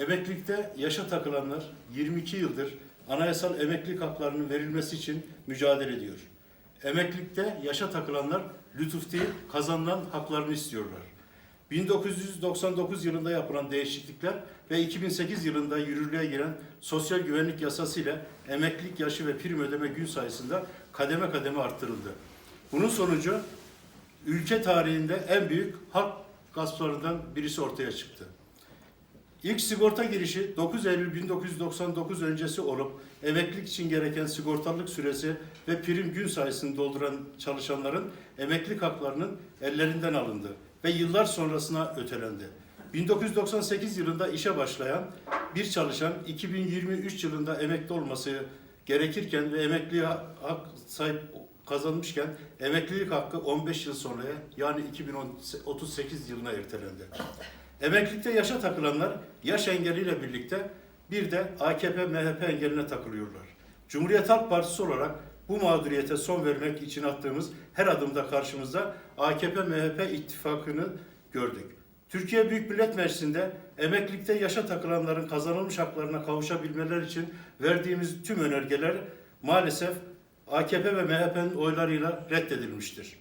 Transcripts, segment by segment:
Emeklilikte yaşa takılanlar 22 yıldır anayasal emeklilik haklarının verilmesi için mücadele ediyor. Emeklilikte yaşa takılanlar lütuf değil, kazanılan haklarını istiyorlar. 1999 yılında yapılan değişiklikler ve 2008 yılında yürürlüğe giren sosyal güvenlik yasası ile emeklilik yaşı ve prim ödeme gün sayısında kademe kademe arttırıldı. Bunun sonucu ülke tarihinde en büyük hak gasplarından birisi ortaya çıktı. İlk sigorta girişi 9 Eylül 1999 öncesi olup emeklilik için gereken sigortalılık süresi ve prim gün sayısını dolduran çalışanların emeklilik haklarının ellerinden alındı ve yıllar sonrasına ötelendi. 1998 yılında işe başlayan bir çalışan 2023 yılında emekli olması gerekirken ve emekli hak sahip kazanmışken emeklilik hakkı 15 yıl sonraya yani 2038 yılına ertelendi. Emeklilikte yaşa takılanlar yaş engeliyle birlikte bir de AKP MHP engeline takılıyorlar. Cumhuriyet Halk Partisi olarak bu mağduriyete son vermek için attığımız her adımda karşımızda AKP MHP ittifakını gördük. Türkiye Büyük Millet Meclisi'nde emeklilikte yaşa takılanların kazanılmış haklarına kavuşabilmeleri için verdiğimiz tüm önergeler maalesef AKP ve MHP'nin oylarıyla reddedilmiştir.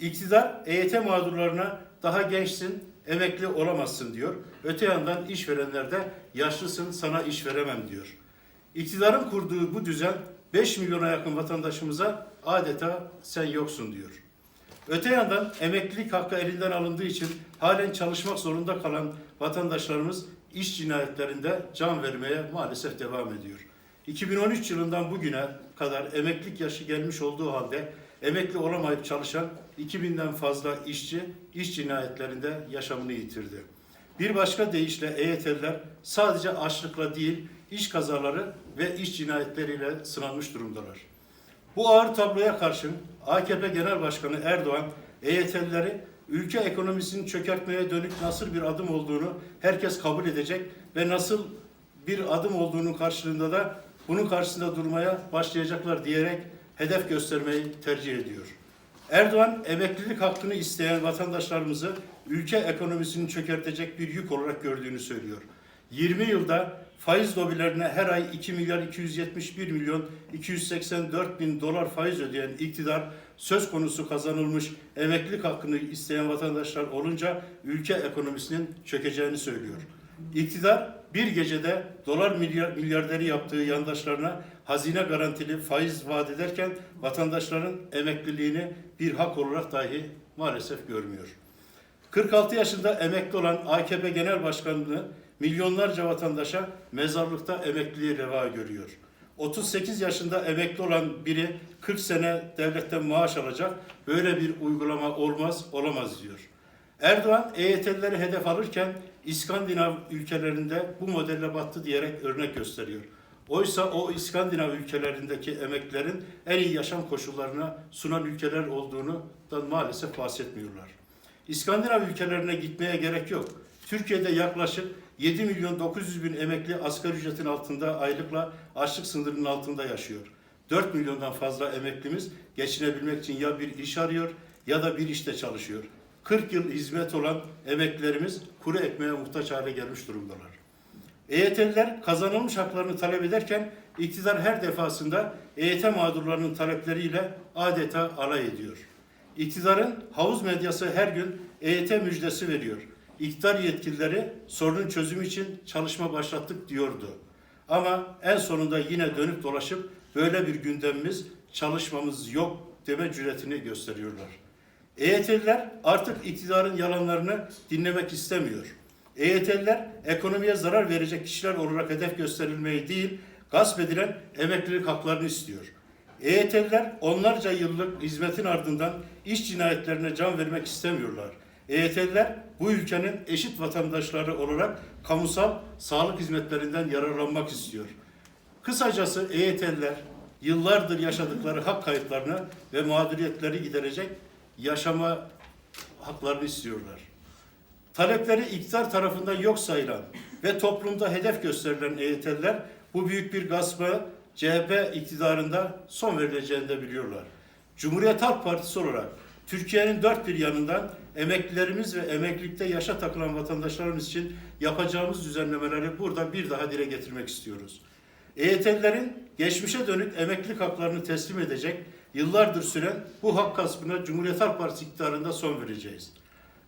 İktidar EYT mağdurlarına daha gençsin, emekli olamazsın diyor. Öte yandan işverenler de yaşlısın, sana iş veremem diyor. İktidarın kurduğu bu düzen 5 milyona yakın vatandaşımıza adeta sen yoksun diyor. Öte yandan emeklilik hakkı elinden alındığı için halen çalışmak zorunda kalan vatandaşlarımız iş cinayetlerinde can vermeye maalesef devam ediyor. 2013 yılından bugüne kadar emeklilik yaşı gelmiş olduğu halde emekli olamayıp çalışan 2000'den fazla işçi iş cinayetlerinde yaşamını yitirdi. Bir başka deyişle EYT'liler sadece açlıkla değil iş kazaları ve iş cinayetleriyle sınanmış durumdalar. Bu ağır tabloya karşın AKP Genel Başkanı Erdoğan EYT'lileri ülke ekonomisini çökertmeye dönük nasıl bir adım olduğunu herkes kabul edecek ve nasıl bir adım olduğunun karşılığında da bunun karşısında durmaya başlayacaklar diyerek hedef göstermeyi tercih ediyor. Erdoğan emeklilik hakkını isteyen vatandaşlarımızı ülke ekonomisini çökertecek bir yük olarak gördüğünü söylüyor. 20 yılda faiz lobilerine her ay 2 milyar 271 milyon 284 bin dolar faiz ödeyen iktidar söz konusu kazanılmış emeklilik hakkını isteyen vatandaşlar olunca ülke ekonomisinin çökeceğini söylüyor. İktidar bir gecede dolar milyar, milyarderi yaptığı yandaşlarına hazine garantili faiz vaat ederken vatandaşların emekliliğini bir hak olarak dahi maalesef görmüyor. 46 yaşında emekli olan AKP Genel Başkanlığı milyonlarca vatandaşa mezarlıkta emekliliği reva görüyor. 38 yaşında emekli olan biri 40 sene devletten maaş alacak. Böyle bir uygulama olmaz, olamaz diyor. Erdoğan EYT'lileri hedef alırken İskandinav ülkelerinde bu modelle battı diyerek örnek gösteriyor. Oysa o İskandinav ülkelerindeki emeklilerin en iyi yaşam koşullarına sunan ülkeler olduğunu da maalesef bahsetmiyorlar. İskandinav ülkelerine gitmeye gerek yok. Türkiye'de yaklaşık 7 milyon 900 bin emekli asgari ücretin altında aylıkla açlık sınırının altında yaşıyor. 4 milyondan fazla emeklimiz geçinebilmek için ya bir iş arıyor ya da bir işte çalışıyor. 40 yıl hizmet olan emeklilerimiz kuru ekmeğe muhtaç hale gelmiş durumdalar. EYT'liler kazanılmış haklarını talep ederken iktidar her defasında EYT mağdurlarının talepleriyle adeta alay ediyor. İktidarın havuz medyası her gün EYT müjdesi veriyor. İktidar yetkilileri sorunun çözümü için çalışma başlattık diyordu. Ama en sonunda yine dönüp dolaşıp böyle bir gündemimiz, çalışmamız yok deme cüretini gösteriyorlar. EYT'liler artık iktidarın yalanlarını dinlemek istemiyor. EYT'liler ekonomiye zarar verecek kişiler olarak hedef gösterilmeyi değil, gasp edilen emeklilik haklarını istiyor. EYT'liler onlarca yıllık hizmetin ardından iş cinayetlerine can vermek istemiyorlar. EYT'liler bu ülkenin eşit vatandaşları olarak kamusal sağlık hizmetlerinden yararlanmak istiyor. Kısacası EYT'liler yıllardır yaşadıkları hak kayıplarını ve mağduriyetleri giderecek yaşama haklarını istiyorlar. Talepleri iktidar tarafından yok sayılan ve toplumda hedef gösterilen EYT'liler bu büyük bir gaspa CHP iktidarında son verileceğini de biliyorlar. Cumhuriyet Halk Partisi olarak Türkiye'nin dört bir yanından emeklilerimiz ve emeklilikte yaşa takılan vatandaşlarımız için yapacağımız düzenlemeleri burada bir daha dile getirmek istiyoruz. EYT'lilerin geçmişe dönük emeklilik haklarını teslim edecek, yıllardır süren bu hak gaspına Cumhuriyet Halk Partisi iktidarında son vereceğiz.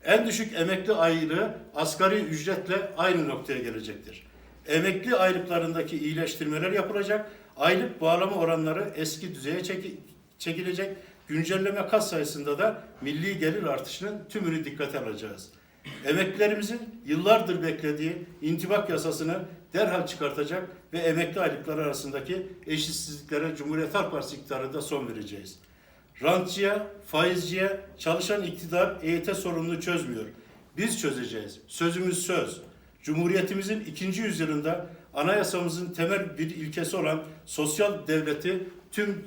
En düşük emekli aylığı asgari ücretle aynı noktaya gelecektir. Emekli aylıklarındaki iyileştirmeler yapılacak, aylık bağlama oranları eski düzeye çeki- çekilecek, güncelleme kat sayısında da milli gelir artışının tümünü dikkate alacağız. Emeklilerimizin yıllardır beklediği intibak yasasını derhal çıkartacak ve emekli aylıkları arasındaki eşitsizliklere Cumhuriyet Halk Partisi iktidarında son vereceğiz. Rantçıya, faizciye çalışan iktidar EYT sorununu çözmüyor. Biz çözeceğiz. Sözümüz söz. Cumhuriyetimizin ikinci yüzyılında anayasamızın temel bir ilkesi olan sosyal devleti tüm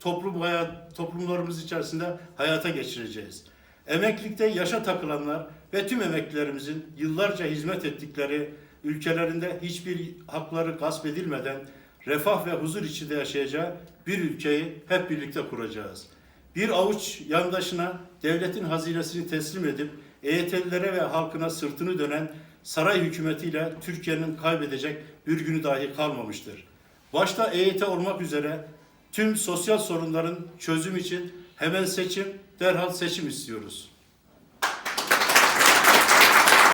toplum hayat, toplumlarımız içerisinde hayata geçireceğiz. Emeklilikte yaşa takılanlar ve tüm emeklilerimizin yıllarca hizmet ettikleri ülkelerinde hiçbir hakları gasp edilmeden refah ve huzur içinde yaşayacağı bir ülkeyi hep birlikte kuracağız. Bir avuç yandaşına devletin hazinesini teslim edip EYT'lilere ve halkına sırtını dönen saray hükümetiyle Türkiye'nin kaybedecek bir günü dahi kalmamıştır. Başta EYT olmak üzere tüm sosyal sorunların çözüm için hemen seçim, derhal seçim istiyoruz.